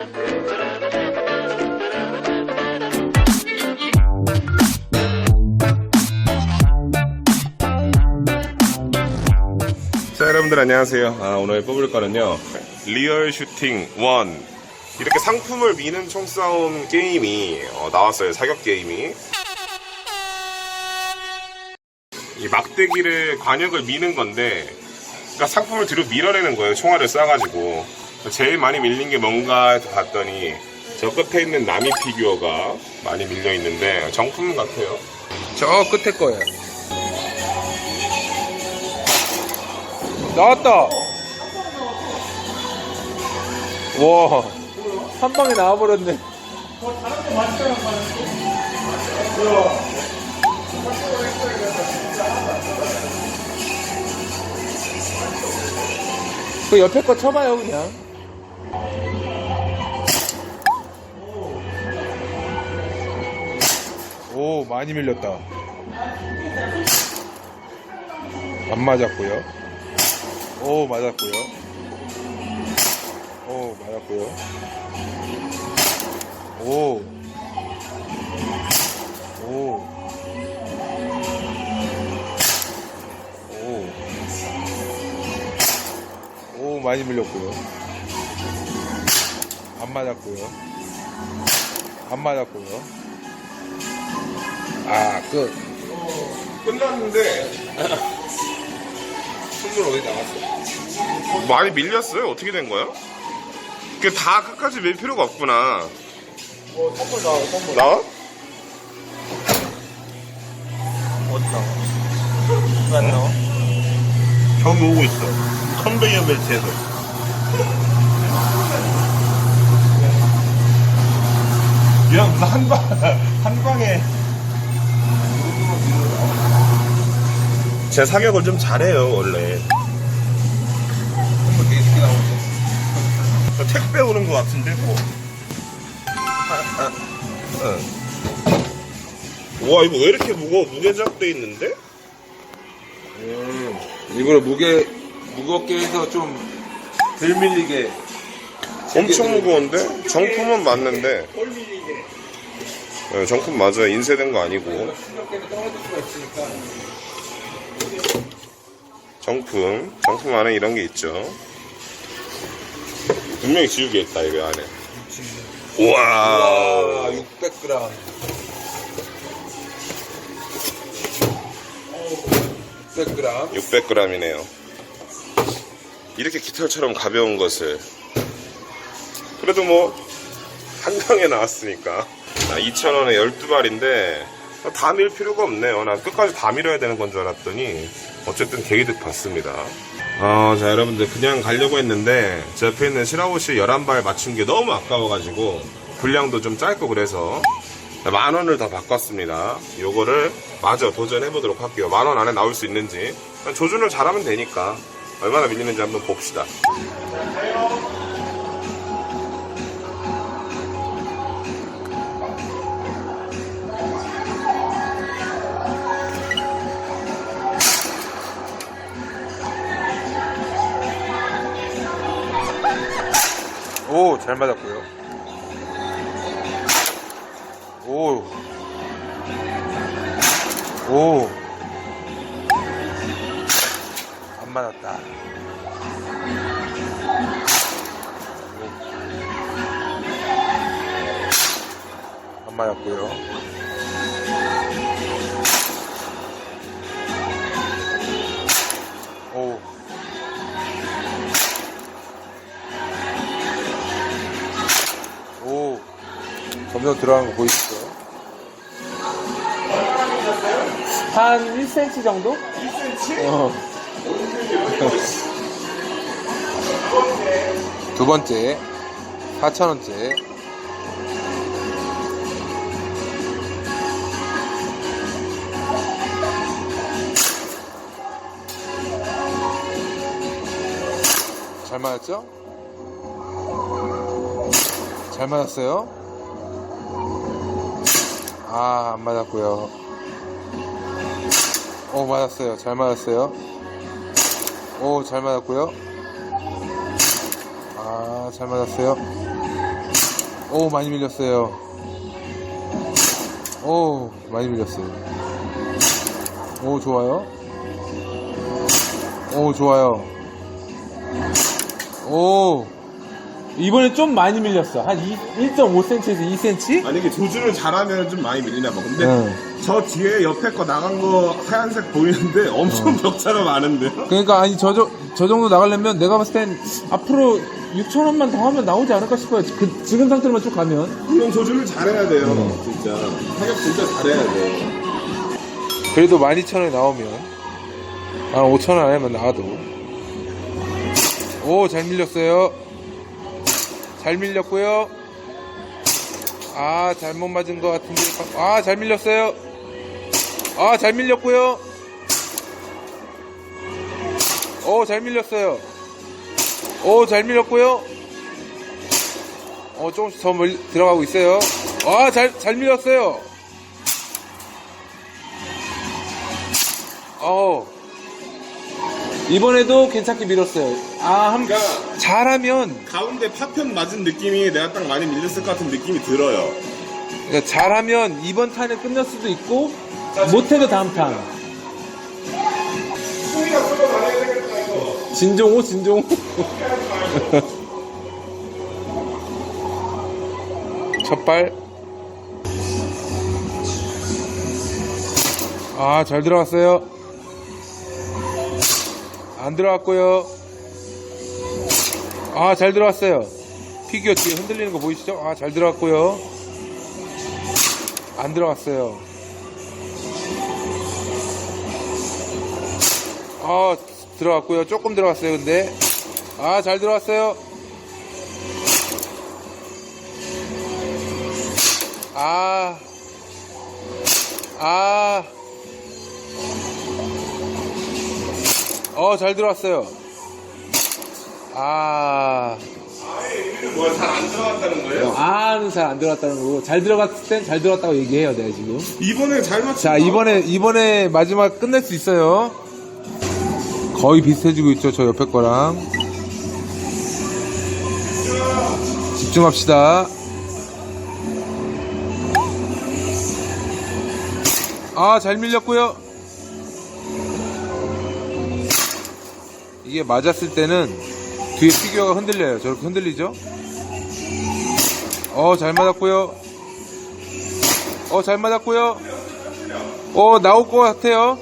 자 여러분들 안녕하세요. 아, 오늘 뽑을 거는요. 리얼 슈팅 1 이렇게 상품을 미는 총싸움 게임이 어, 나왔어요. 사격 게임이. 이 막대기를 관역을 미는 건데 그러니까 상품을 뒤로 밀어내는 거예요. 총알을 쏴가지고 제일 많이 밀린 게 뭔가 해서 봤더니 저 끝에 있는 나미 피규어가 많이 밀려 있는데 정품 같아요 저 끝에 거예요. 나왔다. 와, 한 방에 나와버렸네. 그 옆에 거 쳐봐요 그냥. 오 많이 밀렸다. 안 맞았고요. 오 맞았고요. 오 맞았고요. 오. 오. 오. 오 많이 밀렸고요. 안 맞았고요. 안 맞았고요. 아 끝. 끝났는데 선물 어디 나갔어? 많이 밀렸어요? 어떻게 된 거야? 그다 끝까지 밀 필요가 없구나. 어 선물 나와 선물. 나와? 어디 나와? 왜안 나와? 저기 오고 있어. 컨베이어 벨트에서. 야, 무슨 한 방, 한 방에. 제 사격을 좀 잘해요, 원래. 선물 되게. 저 택배 오는 것 같은데, 뭐. 와, 이거 왜 이렇게 무거워? 무게 작돼 있는데? 음, 일부러 무게 무겁게 해서 좀 덜 밀리게. 엄청 무거운데? 정품은 맞는데. 네, 정품 맞아요. 인쇄된 거 아니고. 정품. 정품 안에 이런 게 있죠. 분명히 지우개 있다, 이거 안에. 우와. 아, 600g. 600g. 600g이네요. 이렇게 깃털처럼 가벼운 것을 그래도 뭐 한강에 나왔으니까 2,000원에 12발인데 다 밀 필요가 없네요. 난 끝까지 다 밀어야 되는 건 줄 알았더니 어쨌든 개이득 봤습니다. 아, 자 여러분들 그냥 가려고 했는데 제 옆에 있는 시라오시 11발 맞춘 게 너무 아까워가지고 분량도 좀 짧고 그래서 만 원을 더 바꿨습니다. 요거를 마저 도전해 보도록 할게요. 만 원 안에 나올 수 있는지 조준을 잘하면 되니까 얼마나 밀리는지 한번 봅시다. 잘 맞았고요. 오. 오. 안 맞았다. 안 맞았고요. 점점 들어가는 거 보이시죠? 한 1cm 정도? 1cm? 어. 두 번째, 4,000원째. 잘 맞았죠? 잘 맞았어요? 아, 안 맞았고요. 오, 맞았어요. 잘 맞았어요. 오, 잘 맞았고요. 아, 잘 맞았어요. 오, 많이 밀렸어요. 오, 많이 밀렸어요. 오, 좋아요. 오, 좋아요. 오, 이번에 좀 많이 밀렸어. 한 1.5cm에서 2cm? 아니 이게 조준을 잘하면 좀 많이 밀리나 봐. 근데 네. 저 뒤에 옆에 거 나간 거 하얀색 보이는데 엄청 벽차가 많은데요? 그러니까 아니 저, 저, 저 정도 나가려면 내가 봤을 땐 앞으로 6천원만 더 하면 나오지 않을까 싶어요. 그, 지금 상태로만 쭉 가면. 그럼 조준을 잘해야 돼요. 진짜 타격 진짜 잘해야 돼. 그래도 12,000원에 나오면 한 5,000원 안에만 나와도 오 잘 밀렸어요 잘 밀렸고요. 아 잘못 맞은 것 같은데. 아 잘 밀렸어요. 아 잘 밀렸고요. 오 잘 밀렸어요. 오 잘 밀렸고요. 어 조금씩 더 멀리 들어가고 있어요. 아 잘 잘 밀렸어요. 어. 이번에도 괜찮게 밀었어요. 아, 한, 그러니까 잘하면, 가운데 파편 맞은 느낌이 내가 딱 많이 밀렸을 것 같은 느낌이 들어요. 그러니까 잘하면 이번 탄에 끝날 수도 있고, 못해도 다음 탄. 되겠다 이거. 진종호, 진종호. 첫발. 아, 잘 들어갔어요. 안 들어갔고요. 아, 잘 들어갔어요. 피규어 뒤에 흔들리는 거 보이시죠? 아, 잘 들어갔고요. 안 들어갔어요. 아, 들어갔고요. 조금 들어갔어요, 근데. 아, 잘 들어갔어요. 아, 아, 어, 잘 들어왔어요. 아, 뭐야 잘 안 들어갔다는 거예요? 아는 잘 안 들어갔다는 거고, 잘 들어갔을 땐 잘 들어갔다고 얘기해요, 내가 지금. 이번에 잘 맞춘 자, 이번에, 이번에 마지막 끝낼 수 있어요. 거의 비슷해지고 있죠, 저 옆에 거랑. 집중합시다. 아, 잘 밀렸고요. 이게 맞았을 때는 뒤에 피규어가 흔들려요. 저렇게 흔들리죠? 어, 잘 맞았고요. 어, 잘 맞았고요. 어, 나올 것 같아요.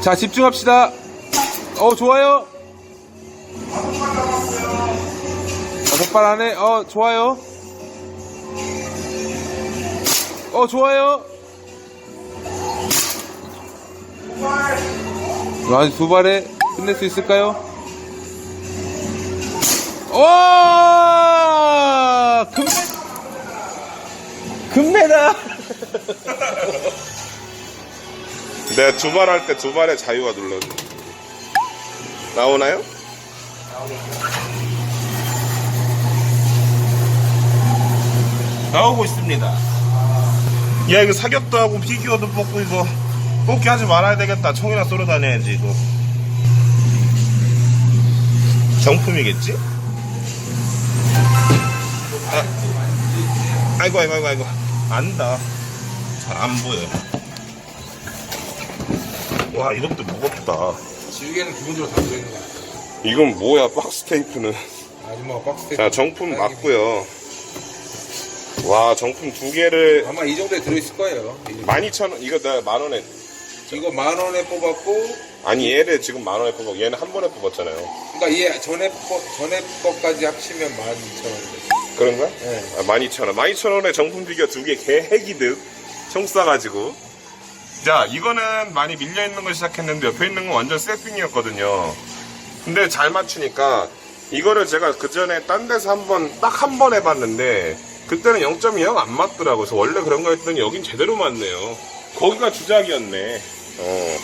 자, 집중합시다. 어, 좋아요. 다섯 발 안에, 어, 좋아요. 어, 좋아요. 아직 두 발에 끝낼 수 있을까요? 오! 금메, 금메달! 내가 두발 할 때 두 발의 자유가 눌러줘. 나오나요? 나오고 있습니다. 야 이거 사격도 하고 피규어도 뽑고 이거 뽑기 하지 말아야 되겠다. 총이나 쏘러 다녀야지 이거. 정품이겠지? 아, 아이고 아이고 아이고 아이고 안다. 잘 안 보여. 와 이것도 무겁다. 지우개는 기본적으로 다 들어있는 거 같아요. 이건 뭐야 박스 테이프는. 아줌마가 박스 테이프. 자 정품 맞고요. 와 정품 두 개를 아마 이 정도에 들어있을 거예요. 12,000원 이거 내가 만 원에 이거 만 원에 뽑았고, 아니 얘를 지금 만 원에 뽑아 얘는 한 번에 뽑았잖아요. 그러니까 얘 전에 거, 전에 거까지 합치면 만 이천 원이죠. 그런가? 네. 아, 12,000원. 12,000원에 정품 피규어 두 개 개해기득 총 싸가지고. 자, 이거는 많이 밀려있는 걸 시작했는데 옆에 있는 건 완전 세핑이었거든요. 근데 잘 맞추니까 이거를 제가 그 전에 딴 데서 한 번, 딱 한 번 해봤는데 그때는 0.20안 맞더라고요. 그래서 원래 그런가 했더니 여긴 제대로 맞네요. 거기가 주작이었네. 어.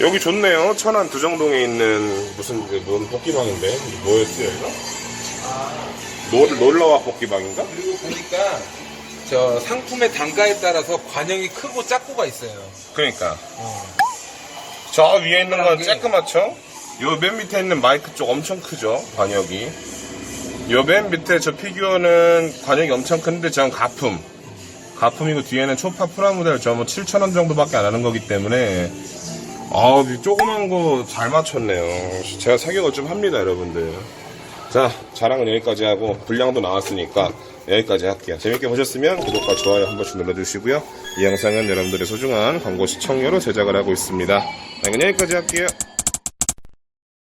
여기 좋네요. 천안 두정동에 있는 무슨, 그, 뭔 복기방인데? 뭐였지, 여기가? 놀, 놀러와 복기방인가? 그리고 보니까 저 상품의 단가에 따라서 관형이 크고 작고가 있어요. 그러니까. 저 위에 있는 건 게- 쬐끄맣죠? 요 맨 밑에 있는 마이크 쪽 엄청 크죠? 반역이. 요 맨 밑에 저 피규어는 관역이 엄청 큰데 전 가품. 가품이고 뒤에는 초파 프라모델 저뭐 7,000원 정도밖에 안 하는 거기 때문에 아, 이 조그만 거 잘 맞췄네요. 제가 사격을 좀 합니다, 여러분들. 자, 자랑은 여기까지 하고 분량도 나왔으니까 여기까지 할게요. 재밌게 보셨으면 구독과 좋아요 한 번씩 눌러주시고요. 이 영상은 여러분들의 소중한 광고 시청료로 제작을 하고 있습니다. 자, 여기까지 할게요.